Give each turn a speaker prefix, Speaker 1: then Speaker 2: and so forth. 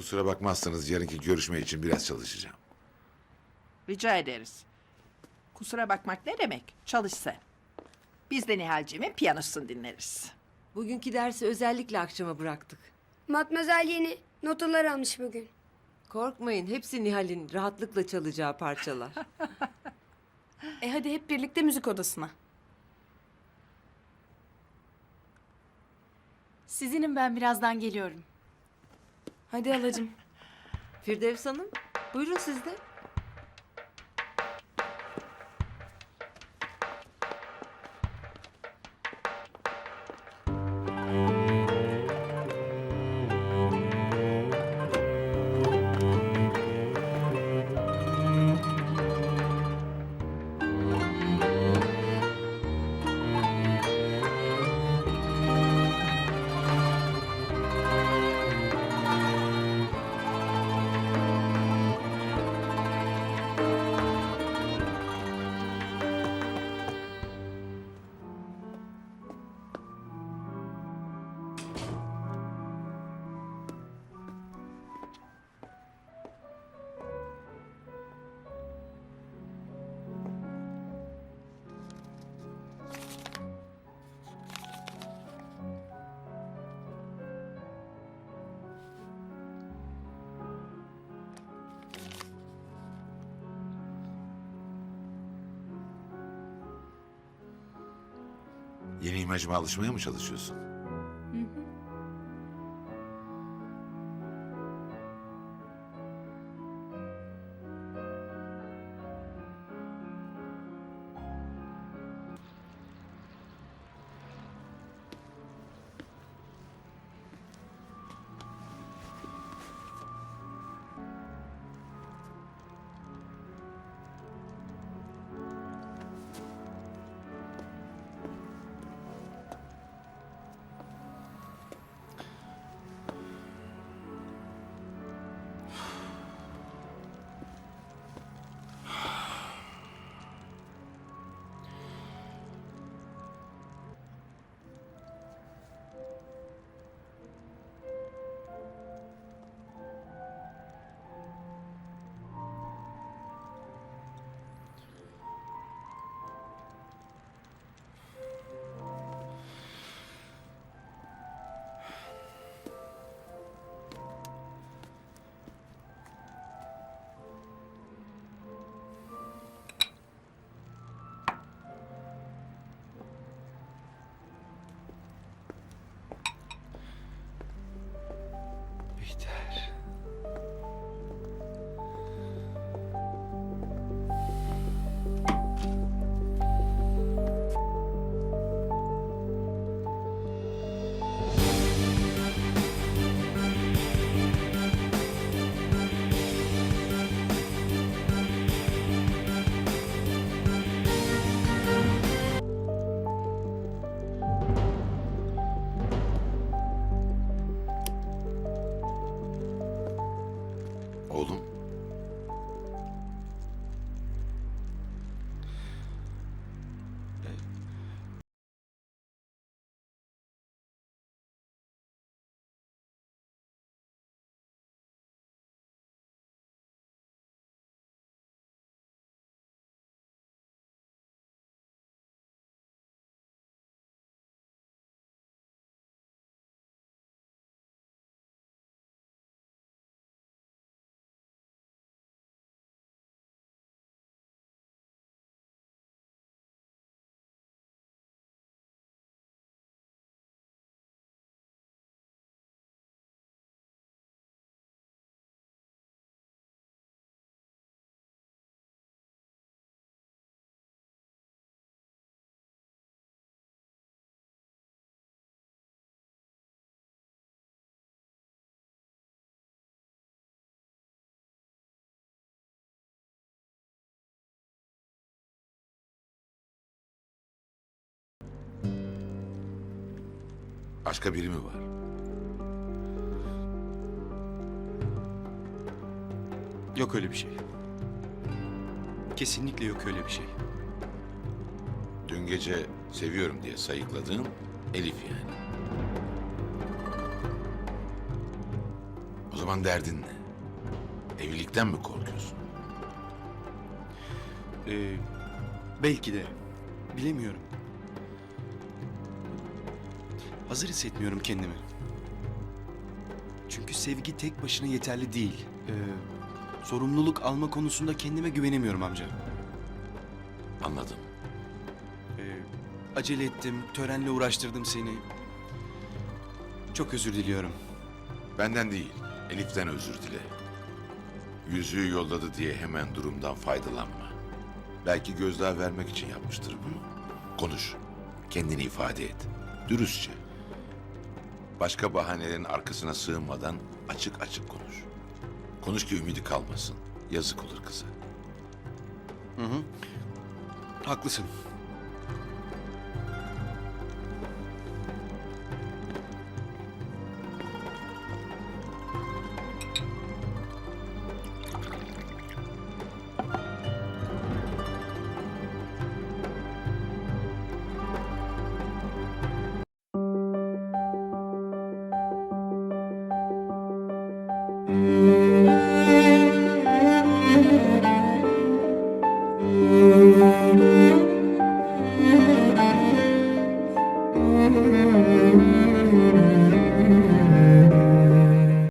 Speaker 1: Kusura bakmazsanız yarınki görüşme için biraz çalışacağım.
Speaker 2: Rica ederiz. Kusura bakmak ne demek? Çalış sen. Biz de Nihal'cimin piyanosunu dinleriz.
Speaker 3: Bugünkü dersi özellikle akşama bıraktık.
Speaker 4: Matmazel yeni notalar almış bugün.
Speaker 3: Korkmayın hepsi Nihal'in rahatlıkla çalacağı parçalar.
Speaker 5: E hadi hep birlikte müzik odasına. Sizinim ben birazdan geliyorum. Hadi alacım.
Speaker 3: Firdevs Hanım buyurun siz de.
Speaker 1: Yeni imajıma alışmaya mı çalışıyorsun? Başka biri mi var?
Speaker 6: Yok öyle bir şey. Kesinlikle yok öyle bir şey.
Speaker 1: Dün gece seviyorum diye sayıkladığın Elif yani. O zaman zaman derdin ne? Evlilikten mi korkuyorsun?
Speaker 6: Ee, belki de. Bilemiyorum. Hazır hissetmiyorum kendimi. Çünkü sevgi tek başına yeterli değil. Ee, sorumluluk alma konusunda kendime güvenemiyorum amca.
Speaker 1: Anladım.
Speaker 6: Ee, acele ettim, törenle uğraştırdım seni. Çok özür diliyorum.
Speaker 1: Benden değil, Elif'ten özür dile. Yüzüğü yolladı diye hemen durumdan faydalanma. Belki gözdağı vermek için yapmıştır bunu. Konuş, kendini ifade et. Dürüstçe. Başka bahanelerin arkasına sığınmadan açık açık konuş. Konuş ki ümidi kalmasın. Yazık olur kıza.
Speaker 6: Haklısın.